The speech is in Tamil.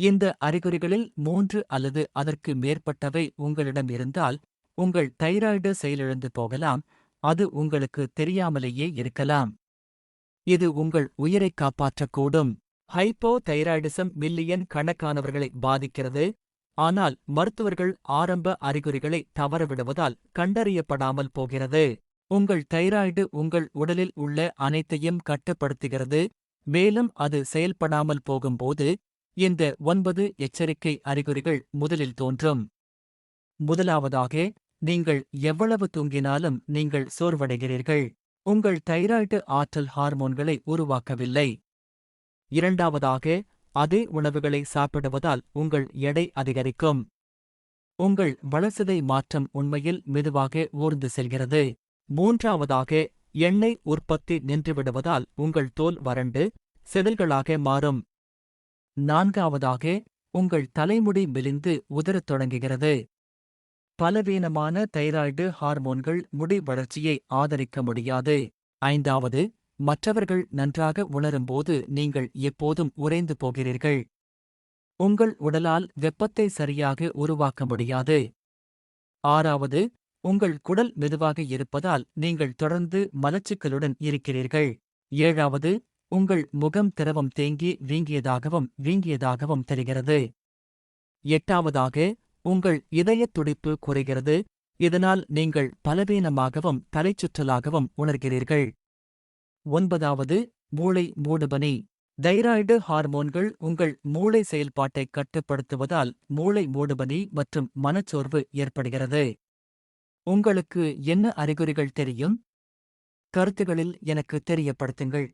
இந்த அறிகுறிகளில் மூன்று அல்லது அதற்கு மேற்பட்டவை உங்களிடம் இருந்தால் உங்கள் தைராய்டு செயலிழந்து போகலாம் அது உங்களுக்கு தெரியாமலேயே இருக்கலாம். இது உங்கள் உயிரைக் காப்பாற்றக்கூடும். ஹைப்போ தைராய்டிசம் மில்லியன் கணக்கானவர்களை பாதிக்கிறது. ஆனால் மருத்துவர்கள் ஆரம்ப அறிகுறிகளை தவறவிடுவதால் கண்டறியப்படாமல் போகிறது. உங்கள் தைராய்டு உங்கள் உடலில் உள்ள அனைத்தையும் கட்டுப்படுத்துகிறது. மேலும் அது செயல்படாமல் போகும்போது இந்த ஒன்பது எச்சரிக்கை அறிகுறிகள் முதலில் தோன்றும். முதலாவதாக நீங்கள் எவ்வளவு தூங்கினாலும் நீங்கள் சோர்வடைகிறீர்கள். உங்கள் தைராய்டு ஆற்றல் ஹார்மோன்களை உருவாக்கவில்லை. இரண்டாவதாக அதே உணவுகளை சாப்பிடுவதால் உங்கள் எடை அதிகரிக்கும். உங்கள் வளர்சிதை மாற்றம் உண்மையில் மெதுவாக ஊர்ந்து செல்கிறது. மூன்றாவதாக எண்ணெய் உற்பத்தி நின்றுவிடுவதால் உங்கள் தோல் வறண்டு செதில்களாக மாறும். நான்காவதாக உங்கள் தலைமுடி மெலிந்து உதரத் தொடங்குகிறது. பலவீனமான தைராய்டு ஹார்மோன்கள் முடி வளர்ச்சியை ஆதரிக்க முடியாது. ஐந்தாவது மற்றவர்கள் நன்றாக உணரும்போது நீங்கள் எப்போதும் உறைந்து போகிறீர்கள். உங்கள் உடலால் வெப்பத்தை சரியாக உருவாக்க முடியாது. ஆறாவது உங்கள் குடல் மெதுவாக இருப்பதால் நீங்கள் தொடர்ந்து மலச்சிக்கலுடன் இருக்கிறீர்கள். ஏழாவது உங்கள் முகம் திரவம் தேங்கி வீங்கியதாகவும் வீங்கியதாகவும் தெரிகிறது. எட்டாவதாக உங்கள் இதயத் துடிப்பு குறைகிறது. இதனால் நீங்கள் பலவீனமாகவும் தலைச்சுற்றலாகவும் உணர்கிறீர்கள். ஒன்பதாவது மூளை மூடுபனி. தைராய்டு ஹார்மோன்கள் உங்கள் மூளை செயல்பாட்டை கட்டுப்படுத்துவதால் மூளை மூடுபனி மற்றும் மனச்சோர்வு ஏற்படுகிறது. உங்களுக்கு என்ன அறிகுறிகள் தெரியும்? கருத்துகளில் எனக்கு தெரியப்படுத்துங்கள்.